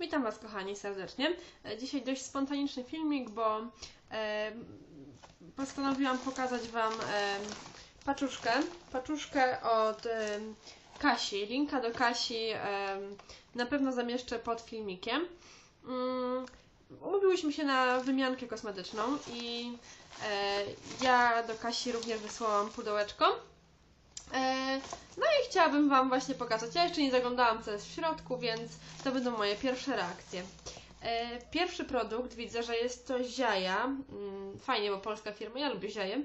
Witam Was kochani serdecznie. E, Dzisiaj dość spontaniczny filmik, bo e, postanowiłam pokazać Wam e, paczuszkę. Paczuszkę od e, Kasi. Linka do Kasi e, na pewno zamieszczę pod filmikiem. Mm, Umówiłyśmy się na wymiankę kosmetyczną i e, ja do Kasi również wysłałam pudełeczko. E, no i chciałabym Wam właśnie pokazać. Ja jeszcze nie zaglądałam, co jest w środku, więc to będą moje pierwsze reakcje. E, Pierwszy produkt widzę, że jest to ziaja. Mm, Fajnie, bo polska firma, ja lubię ziaje. E,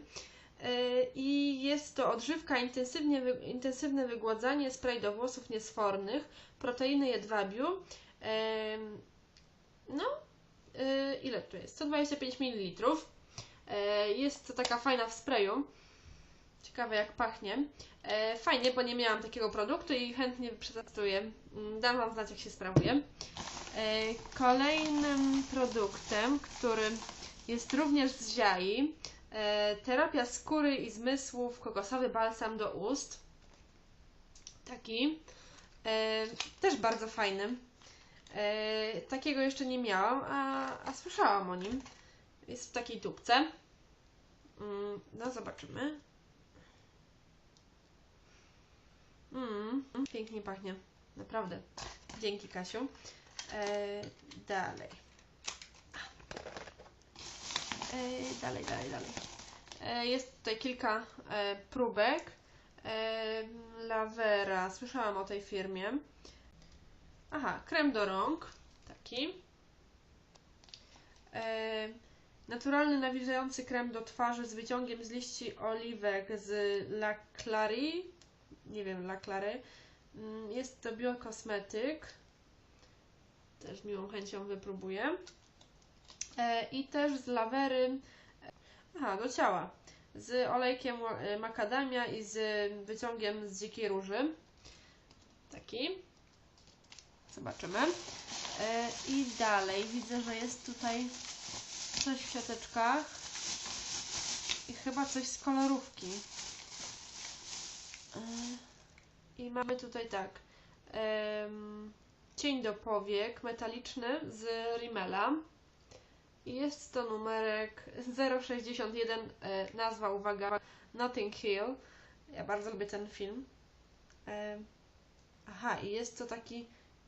I jest to odżywka, intensywnie, intensywne wygładzanie, spray do włosów niesfornych, proteiny jedwabiu. No, ile tu jest? 125 ml. Jest to taka fajna w sprayu. Ciekawe jak pachnie. E, Fajnie, bo nie miałam takiego produktu i chętnie przetestuję. Mm, Dam Wam znać, jak się sprawuje. E, Kolejnym produktem, który jest również z ziai, e, terapia skóry i zmysłów, kokosowy balsam do ust. Taki. Też bardzo fajny. Takiego jeszcze nie miałam, a, a słyszałam o nim. Jest w takiej tubce. Mm, No, zobaczymy. Mm, pięknie pachnie. Naprawdę. Dzięki, Kasiu. E, dalej. E, dalej, dalej, dalej. E, jest tutaj kilka e, próbek. E, Lavera. Słyszałam o tej firmie. Aha, krem do rąk. Taki. E, naturalny nawilżający krem do twarzy z wyciągiem z liści oliwek z La Clary nie wiem, La Clary. Mm, Jest to biokosmetyk. Też z miłą chęcią wypróbuję. E, I też z lawery. Aha, do ciała. Z olejkiem e, makadamia i z wyciągiem z dzikiej róży. Taki. Zobaczymy. E, I dalej widzę, że jest tutaj coś w siateczkach. I chyba coś z kolorówki. I mamy tutaj tak. cień do powiek metaliczny z Rimmela. I jest to numerek 061. E, nazwa, uwaga, Notting Hill. Ja bardzo lubię ten film. Em, aha, i jest to taki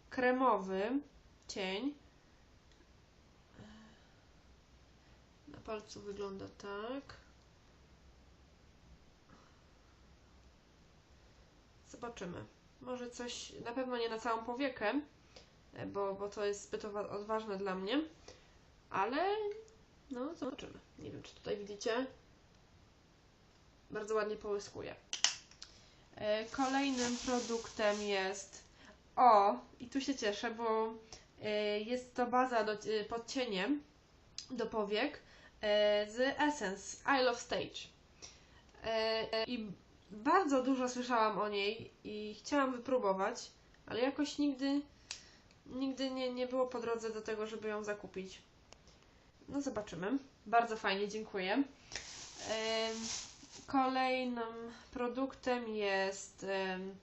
kremowy cień. Na palcu wygląda tak. Zobaczymy. Może coś, na pewno nie na całą powiekę, e, bo, bo to jest zbyt odważne dla mnie, ale no zobaczymy. Nie wiem, czy tutaj widzicie. Bardzo ładnie połyskuje. Kolejnym produktem jest o, i tu się cieszę, bo e, jest to baza do, e, pod cieniem do powiek z Essence I Love Stage. I bardzo dużo słyszałam o niej i chciałam wypróbować, ale jakoś nigdy, nigdy nie, nie było po drodze do tego, żeby ją zakupić. No zobaczymy. Bardzo fajnie, dziękuję. Kolejnym produktem jest mm,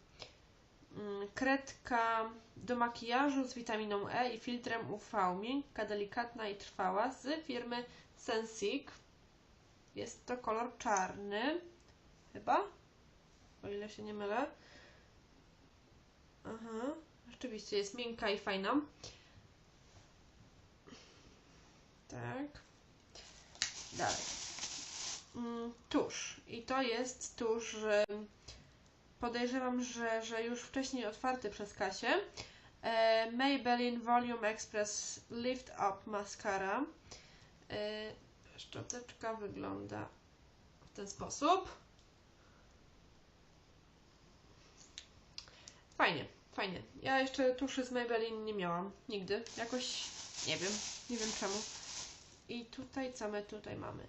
kredka do makijażu z witaminą E i filtrem UV. Miękka, delikatna i trwała z firmy Sensic. Jest to kolor czarny. Chyba? O ile się nie mylę. Aha, rzeczywiście jest miękka i fajna. Tak. Dalej. Mm, tusz. I to jest tusz, podejrzewam, że, że już wcześniej otwarty przez Kasię. E, Maybelline Volume Express Lift Up Mascara. E, szczoteczka wygląda w ten sposób. Fajnie, fajnie. Ja jeszcze tuszy z Maybelline nie miałam. Nigdy. Jakoś nie wiem. Nie wiem czemu. I tutaj, co my tutaj mamy?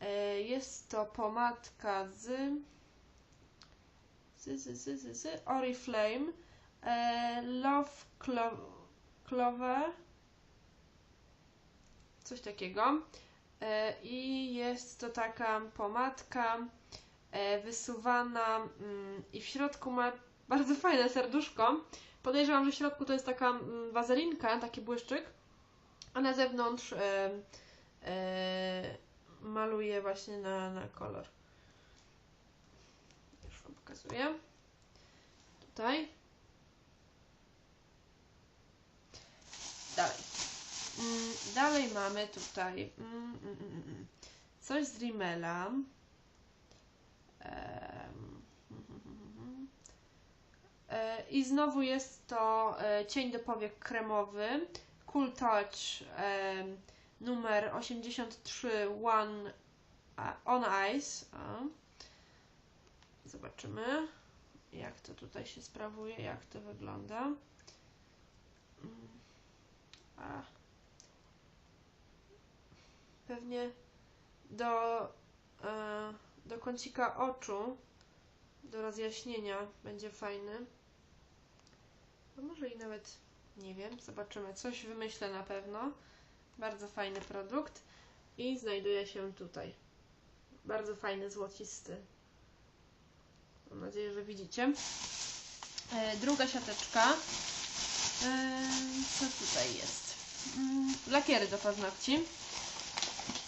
E, jest to pomadka z z, z, z, z, z Oriflame e, Love Clo Clover coś takiego e, i jest to taka pomadka wysuwana mm, i w środku ma bardzo fajne serduszko, Podejrzewam, że w środku to jest taka mm, wazelinka, taki błyszczyk, a na zewnątrz e, e, maluję właśnie na, na kolor. Już Wam pokazuję. Tutaj. Dalej. Mm, Dalej mamy tutaj mm, coś z Rimmela. I znowu jest to e, cień do powiek kremowy. Cool Touch e, numer 83 One On Ice. Zobaczymy, jak to tutaj się sprawuje, jak to wygląda. Mm. A. Pewnie do, e, do kącika oczu, do rozjaśnienia będzie fajny. No może i nawet, nie wiem, zobaczymy. Coś wymyślę na pewno. Bardzo fajny produkt. I znajduje się tutaj. Bardzo fajny, złocisty. Mam nadzieję, że widzicie. E, druga siateczka. E, co tutaj jest? Mm, lakiery do paznokci.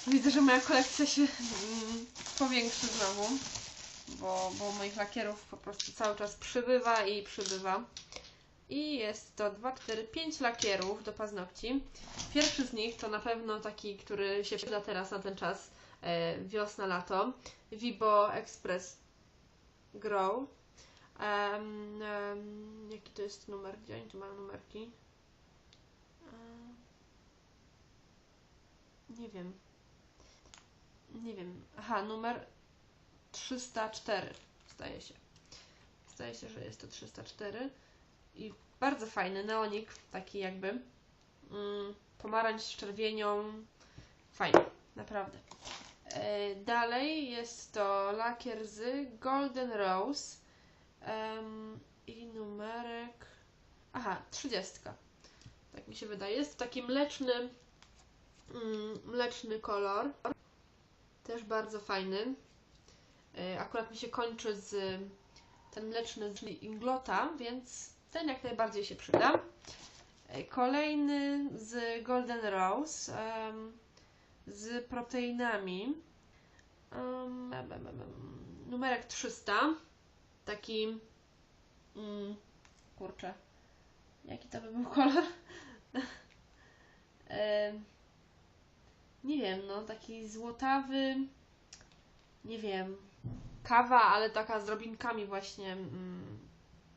Widzę, że moja kolekcja się mm, powiększy znowu, bo, bo moich lakierów po prostu cały czas przybywa i przybywa. I jest to 2, 4, 5 lakierów do paznokci. Pierwszy z nich to na pewno taki, który się przyda teraz na ten czas e, wiosna, lato. Vibo Express Grow. Em, em, jaki to jest numer? Gdzie oni tu mają numerki? Em, nie wiem. Nie wiem. Aha, numer 304 zdaje się. Zdaje się, że jest to 304 i bardzo fajny neonik, taki jakby mm, pomarańcz z czerwienią. Fajny, naprawdę. E, dalej jest to lakier z Golden Rose i numerek. Aha, 30. Tak mi się wydaje. Jest taki mleczny, mm, mleczny kolor. Też bardzo fajny. E, akurat mi się kończy z ten mleczny z Inglota, więc ten jak najbardziej się przyda. E, Kolejny z Golden Rose z proteinami. Numerek 300. Taki. Mm, kurczę. Jaki to by był kolor? Nie wiem, no taki złotawy. Nie wiem. Kawa, ale taka z drobinkami właśnie. Mm,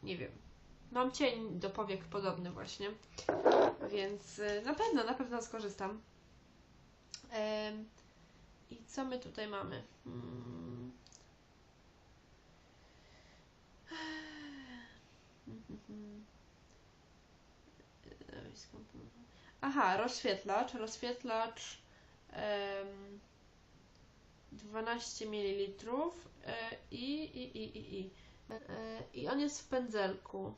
nie wiem. Mam cień do powiek podobny właśnie, więc y, na pewno, na pewno skorzystam. I co my tutaj mamy? Mm. Skąd- Aha, rozświetlacz, rozświetlacz em, 12 ml i, i, i, i, i. E, I on jest w pędzelku.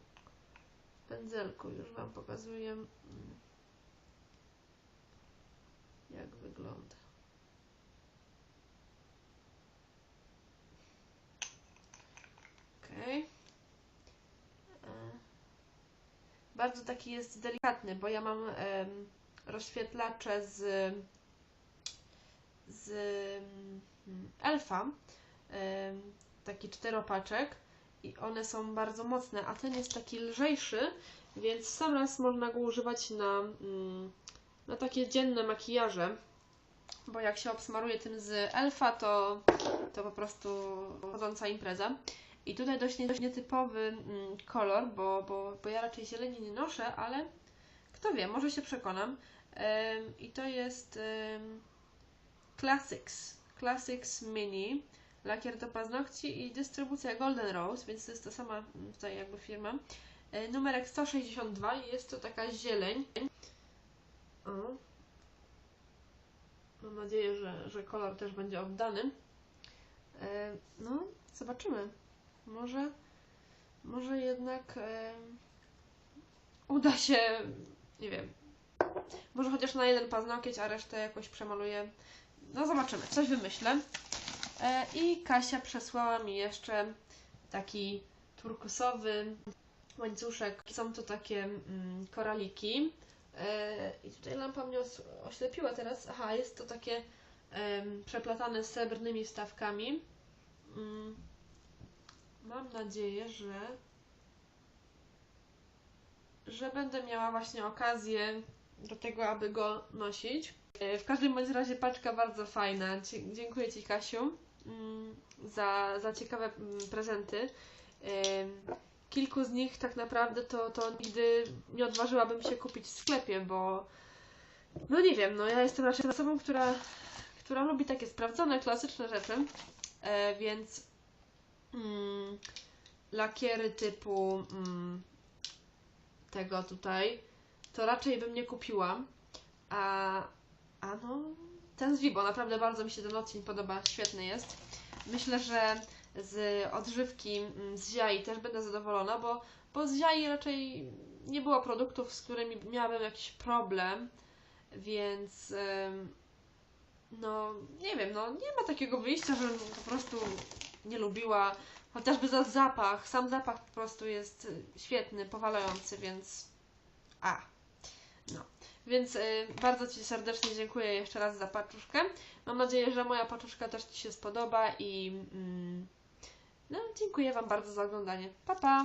Pędzelku już Wam pokazuję, mm, jak wygląda. Ok. Bardzo taki jest delikatny, bo ja mam rozświetlacze z, z mm, Elfa, taki czteropaczek i one są bardzo mocne, a ten jest taki lżejszy, więc sam raz można go używać na, mm, na takie dzienne makijaże, bo jak się obsmaruje tym z Elfa, to, to po prostu chodząca impreza. I tutaj dość, nie, dość nietypowy mm, kolor, bo, bo, bo ja raczej zieleni nie noszę, ale kto wie, może się przekonam. I to jest Classics, Classics Mini, lakier do paznokci i dystrybucja Golden Rose, więc to jest ta sama tutaj jakby firma. E, Numerek 162 i jest to taka zieleń. O. Mam nadzieję, że, że kolor też będzie oddany. E, No, zobaczymy. Może, może jednak e, uda się, nie wiem, może chociaż na jeden paznokieć, a resztę jakoś przemaluję. No zobaczymy, coś wymyślę. E, I Kasia przesłała mi jeszcze taki turkusowy łańcuszek. Są to takie mm, koraliki. E, I tutaj lampa mnie oślepiła teraz. Aha, jest to takie em, przeplatane srebrnymi wstawkami. Mm, mam nadzieję, że że będę miała właśnie okazję do tego, aby go nosić. E, W każdym bądź razie paczka bardzo fajna. Dziękuję Ci, Kasiu, mm, za, za ciekawe mm, prezenty. Kilku z nich tak naprawdę to, to nigdy nie odważyłabym się kupić w sklepie, bo no nie wiem, no ja jestem raczej osobą, która, która lubi takie sprawdzone, klasyczne rzeczy, e, więc mm, lakiery typu mm, tego tutaj, to raczej bym nie kupiła. A, a no, ten z Vibo, naprawdę bardzo mi się ten odcień podoba, świetny jest. Myślę, że z odżywki mm, z Ziai też będę zadowolona, bo, bo z Ziai raczej nie było produktów, z którymi miałabym jakiś problem, więc no nie wiem, no nie ma takiego wyjścia, żebym po prostu nie lubiła, chociażby za zapach, sam zapach po prostu jest świetny, powalający, więc a, no. Więc y, bardzo Ci serdecznie dziękuję jeszcze raz za paczuszkę. Mam nadzieję, że moja paczuszka też Ci się spodoba i mm, no, dziękuję Wam bardzo za oglądanie. Pa, pa!